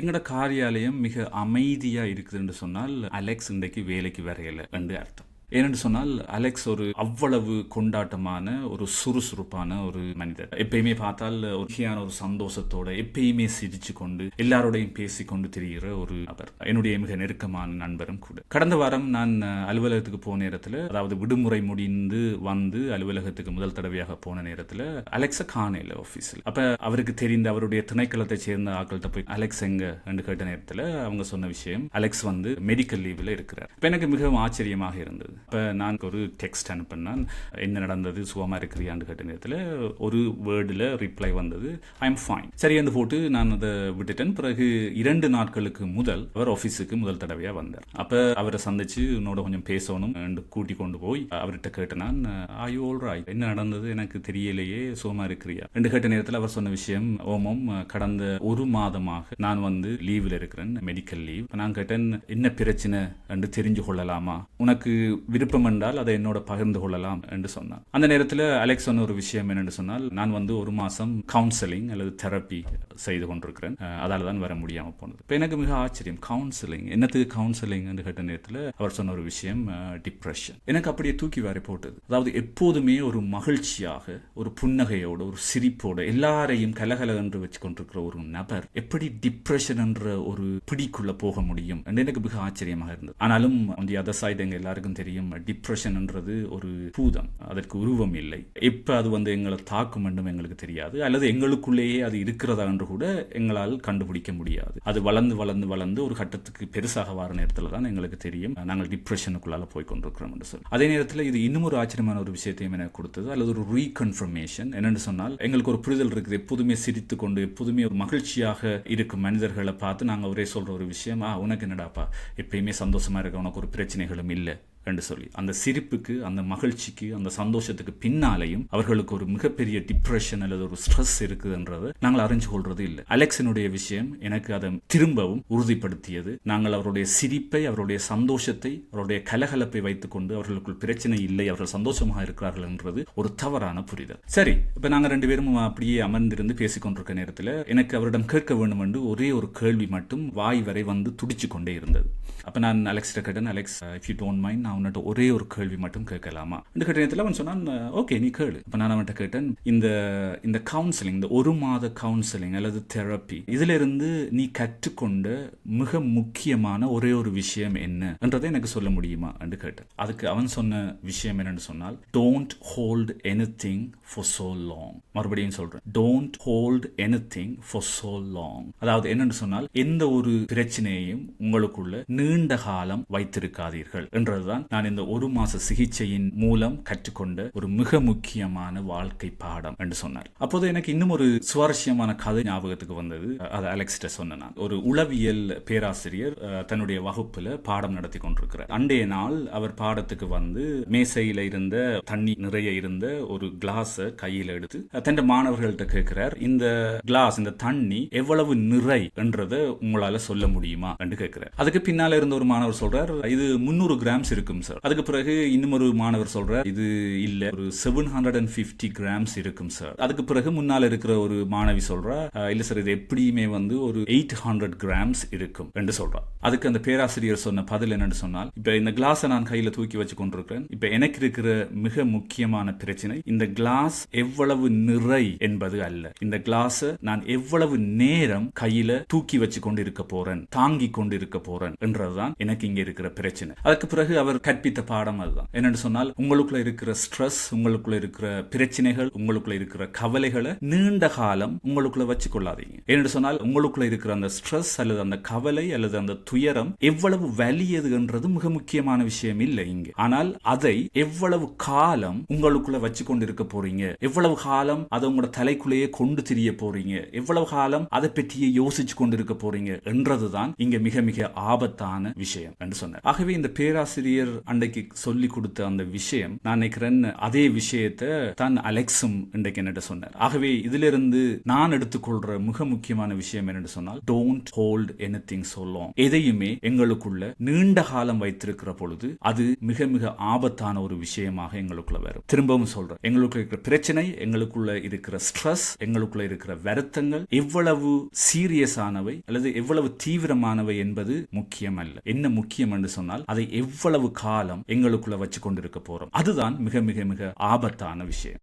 எங்களோட காரியாலயம் மிக அமைதியாக இருக்குதுன்னு சொன்னால் அலெக்ஸ் இன்றைக்கு வேலைக்கு வரையலை என்று அர்த்தம். ஏனென்று சொன்னால் அலெக்ஸ் ஒரு அவ்வளவு கொண்டாட்டமான ஒரு சுறுசுறுப்பான ஒரு மனிதர். எப்பயுமே பார்த்தால் ஒரு ஒரு சந்தோஷத்தோட எப்பயுமே சிரிச்சு கொண்டு எல்லாரோடையும் பேசி கொண்டு திரிகிற ஒரு நபர். என்னுடைய மிக நெருக்கமான நண்பரும் கூட. கடந்த வாரம் நான் அலுவலகத்துக்கு போன நேரத்தில் அதாவது விடுமுறை முடிந்து வந்து அலுவலகத்துக்கு முதல் தடவையாக போன நேரத்தில் அலெக்ஸை காணையில் ஆஃபீஸில் அப்போ அவருக்கு தெரிந்த அவருடைய திணைக்களத்தை சேர்ந்த ஆக்கள்கிட்ட போய் அலெக்ஸ் எங்க? என்று கேட்ட நேரத்தில் அவங்க சொன்ன விஷயம் அலெக்ஸ் வந்து மெடிக்கல் லீவில் இருக்கிறார். இப்போ எனக்கு மிகவும் ஆச்சரியமாக இருந்தது. இப்போ நான் ஒரு டெக்ஸ்ட் அனுப்பினான். என்ன நடந்தது சுகமாக இருக்கிறியான்னு கேட்ட நேரத்தில் ஒரு வேர்டில் ரிப்ளை வந்தது ஐ எம் ஃபைன் சரி என்று போட்டு நான் அதை விட்டுட்டேன். பிறகு இரண்டு நாட்களுக்கு முதல் அவர் ஆஃபீஸுக்கு முதல் தடவையாக வந்தார். அப்போ அவரை சந்திச்சு உன்னோட கொஞ்சம் பேசணும் கூட்டி கொண்டு போய் அவர்கிட்ட கேட்டேன். ஐ ஆயோ ராய் என்ன நடந்தது? எனக்கு தெரியலையே. சுகமாக இருக்கிறியா? என்று கேட்ட நேரத்தில் அவர் சொன்ன விஷயம் ஓமம் கடந்த ஒரு மாதமாக நான் வந்து லீவில் இருக்கிறேன் மெடிக்கல் லீவ் நான் கேட்டேன் என்ன பிரச்சனை? என்று தெரிஞ்சு கொள்ளலாமா? உனக்கு விருப்பம் என்றால் அதை என்னோட பகிர்ந்து கொள்ளலாம் என்று சொன்னான். அந்த நேரத்தில் அலெக்ஸ் சொன்ன ஒரு விஷயம் என்னென்று சொன்னால் நான் வந்து ஒரு மாசம் கவுன்சிலிங் அல்லது தெரப்பி செய்து கொண்டிருக்கிறேன். அதால் அதால தான் வர முடியாமல் போனது. இப்போ எனக்கு மிக ஆச்சரியம் கவுன்சிலிங் என்னத்துக்கு கவுன்சிலிங் என்று கேட்ட நேரத்தில் அவர் சொன்ன ஒரு விஷயம் டிப்ரெஷன் எனக்கு அப்படியே தூக்கி வாரி போட்டது. அதாவது எப்போதுமே ஒரு மகிழ்ச்சியாக ஒரு புன்னகையோட ஒரு சிரிப்போட எல்லாரையும் கலகல என்று வச்சு கொண்டிருக்கிற ஒரு நபர் எப்படி டிப்ரெஷன் என்ற ஒரு பிடிக்குள்ள போக முடியும்? என்று எனக்கு மிக ஆச்சரியமாக இருந்தது. ஆனாலும் அந்த அதர் சைடு எங்க எல்லாருக்கும் தெரியும் டிப்ரெஷன் டிப்ரெஷன்ன்றது ஒரு பூதம். அதற்கு உருவம் இல்லை. எப்போ அது வந்து எங்களை தாக்கும் என்றும் எங்களுக்கு தெரியாது. அல்லது எங்களுக்குள்ளேயே அது இருக்கிறதா என்று கூட எங்களால் கண்டுபிடிக்க முடியாது. அது வளர்ந்து வளர்ந்து வளர்ந்து ஒரு கட்டத்துக்கு பெருசாக வர நேரத்தில் தான் எங்களுக்கு தெரியும். நாங்கள் டிப்ரெஷனுக்குள்ளால போய் கொண்டிருக்கிறோம் என்று சொல்லி. அதே நேரத்தில் இது இன்னும் ஒரு ஆச்சரியமான ஒரு விஷயத்தையும் எனக்கு கொடுத்தது. அல்லது ஒரு ரீகன்ஃபர்மேஷன் என்னென்னு சொன்னால் எங்களுக்கு ஒரு புரிதல் இருக்குது. எப்போதுமே சிரித்து கொண்டு எப்போதுமே ஒரு மகிழ்ச்சியாக இருக்கும் மனிதர்களை பார்த்து நாங்கள் ஒரே சொல்ற ஒரு விஷயம் ஆ உனக்கு என்னடாப்பா? எப்பயுமே சந்தோஷமா இருக்க உனக்கு ஒரு பிரச்சனைகளும் இல்லை. என்று சொல்லி அந்த சிரிப்புக்கு அந்த மகிழ்ச்சிக்கு அந்த சந்தோஷத்துக்கு பின்னாலேயும் அவர்களுக்கு ஒரு மிகப்பெரிய டிப்ரெஷன் அல்லது ஒரு ஸ்ட்ரெஸ் இருக்குதுன்றதை நாங்கள் அறிஞ்சு கொள்றது இல்லை. அலெக்ஸனுடைய விஷயம் எனக்கு அதை திரும்பவும் உறுதிப்படுத்தியது. நாங்கள் அவருடைய சிரிப்பை அவருடைய சந்தோஷத்தை அவருடைய கலகலப்பை வைத்துக்கொண்டு அவர்களுக்குள் பிரச்சனை இல்லை அவர்கள் சந்தோஷமாக இருக்கிறார்கள் என்றது ஒரு தவறான புரிதல். சரி இப்ப நாங்க ரெண்டு பேரும் அப்படியே அமர்ந்திருந்து பேசிக்கொண்டிருக்க நேரத்தில் எனக்கு அவரிடம் கேட்க வேண்டும் என்று ஒரே ஒரு கேள்வி மட்டும் வாய் வரை வந்து துடிச்சு கொண்டே இருந்தது. அப்ப நான் அலெக்ஸ் கேட்டேன் Alex if you don't mind நான் உன்னிட்ட ஒரே ஒரு கேள்வி மட்டும் கேட்கலாமா? இந்த கட்டணத்தில் அவன் சொன்னான் ஓகே நீ கேளு. இப்போ நான் அவன்கிட்ட கேட்டேன் இந்த இந்த கவுன்சிலிங் இந்த ஒரு மாத கவுன்சிலிங் அல்லது தெரப்பி இதிலிருந்து நீ கற்றுக்கொண்ட மிக முக்கியமான ஒரே ஒரு விஷயம் என்ன? என்றதை எனக்கு சொல்ல முடியுமா? என்று கேட்டேன். அதுக்கு அவன் சொன்ன விஷயம் என்னன்னு சொன்னால் don't hold anything for so long மறுபடியும் சொல்றேன் don't hold anything for so long அதாவது என்னன்னு சொன்னால் எந்த ஒரு பிரச்சனையையும் உங்களுக்குள்ள நீண்ட காலம் வைத்திருக்காதீர்கள் என்றதுதான் தான் நான் இந்த ஒரு மாச சிகிச்சையின் மூலம் கற்றுக்கொண்ட ஒரு மிக முக்கியமான வாழ்க்கை பாடம் என்று சொன்னார். அப்போது எனக்கு இன்னும் ஒரு சுவாரஸ்யமான கதை ஞாபகத்துக்கு வந்தது. அது அலெக்ஸ்ட சொன்ன ஒரு உளவியல் பேராசிரியர் தன்னுடைய வகுப்புல பாடம் நடத்தி கொண்டிருக்கிறார். அண்டைய நாள் அவர் பாடத்துக்கு வந்து மேசையில இருந்த தண்ணி நிறைய இருந்த ஒரு கிளாஸ கையில எடுத்து அஹ், தன் மாணவர்கள்ட்ட கேட்கிறார் இந்த கிளாஸ் இந்த தண்ணி எவ்வளவு நிறை என்றதை உங்களால சொல்ல முடியுமா? என்று கேட்கிறார். அதுக்கு பின்னால இருந்த ஒரு மாணவர் சொல்றார் இது முன்னூறு கிராம்ஸ் இருக்கு. இருக்கும் சார் அதுக்கு பிறகு இன்னும் ஒரு மாணவர் சொல்ற இது இல்ல. ஒரு seven hundred and fifty grams இருக்கும் சார் அதுக்கு பிறகு முன்னால இருக்கிற ஒரு மாணவி சொல்றா இல்ல சார் இது எப்படியுமே வந்து ஒரு எயிட் ஹண்ட்ரட் கிராம்ஸ் இருக்கும் என்று சொல்றா. அதுக்கு அந்த பேராசிரியர் சொன்ன பதில் என்னன்னு சொன்னால் இப்ப இந்த கிளாஸை நான் கையில தூக்கி வச்சு கொண்டிருக்கிறேன். இப்ப எனக்கு இருக்கிற மிக முக்கியமான பிரச்சனை இந்த கிளாஸ் எவ்வளவு நிறை என்பது அல்ல. இந்த கிளாஸ் நான் எவ்வளவு நேரம் கையில தூக்கி வச்சு கொண்டு இருக்க போறேன் தாங்கி கொண்டு இருக்க போறேன் என்றதுதான் எனக்கு இங்க இருக்கிற பிரச்சனை. அதுக்கு பிறகு அவர் கற்பித்த பாடம் அதுதான். என்னன்னு சொன்னால் உங்களுக்குள்ள இருக்கிற ஸ்ட்ரெஸ் உங்களுக்குள்ள இருக்கிற பிரச்சனைகள் உங்களுக்குள்ள இருக்கிற கவலைகளை நீண்ட காலம் உங்களுக்குள்ள வச்சு கொள்ளாதீங்க ஏன்னு சொன்னால் உங்களுக்குள்ள இருக்கிற அந்த ஸ்ட்ரெஸ் அல்லது அந்த கவலை அல்லது அந்த துயரம் எவ்வளவு வலியது என்றது மிக முக்கியமான விஷயம் இல்லை இங்கு. ஆனால் அதை எவ்வளவு காலம் உங்களுக்குள்ள வச்சு கொண்டு இருக்க போறீங்க? எவ்வளவு காலம் அதை உங்களோட தலைக்குள்ளேயே கொண்டு திரிய போறீங்க? எவ்வளவு காலம் அதை பற்றியே யோசிச்சு கொண்டு இருக்க போறீங்க? என்றதுதான் இங்க மிக மிக ஆபத்தான விஷயம் என்று சொன்னார். ஆகவே இந்த பேராசிரியர் ஆண்டவர் அன்றைக்கு சொல்லி கொடுத்த அந்த விஷயம் நான் நினைக்கிறேன் அதே விஷயத்தை தான் அலெக்ஸும் இன்றைக்கு என்னட்டு சொன்னார். ஆகவே இதிலிருந்து நான் எடுத்துக்கொள்ற மிக முக்கியமான விஷயம் என்னென்னு சொன்னால் டோன்ட் ஹோல்ட் எனி திங் சொல்லும் எதையுமே எங்களுக்குள்ள நீண்ட காலம் வைத்திருக்கிற பொழுது அது மிக மிக ஆபத்தான ஒரு விஷயமாக எங்களுக்குள்ள வரும். திரும்பவும் சொல்றேன் எங்களுக்குள்ள இருக்கிற பிரச்சனை எங்களுக்குள்ள இருக்கிற ஸ்ட்ரெஸ் எங்களுக்குள்ள இருக்கிற வருத்தங்கள் எவ்வளவு சீரியஸானவை அல்லது எவ்வளவு தீவிரமானவை என்பது முக்கியம் அல்ல என்ன முக்கியம் என்று சொன்னால் அதை எவ்வளவு காலம் எங்களுக்குள்ள வச்சு கொண்டிருக்க போறோம். அதுதான் மிக மிக மிக ஆபத்தான விஷயம்.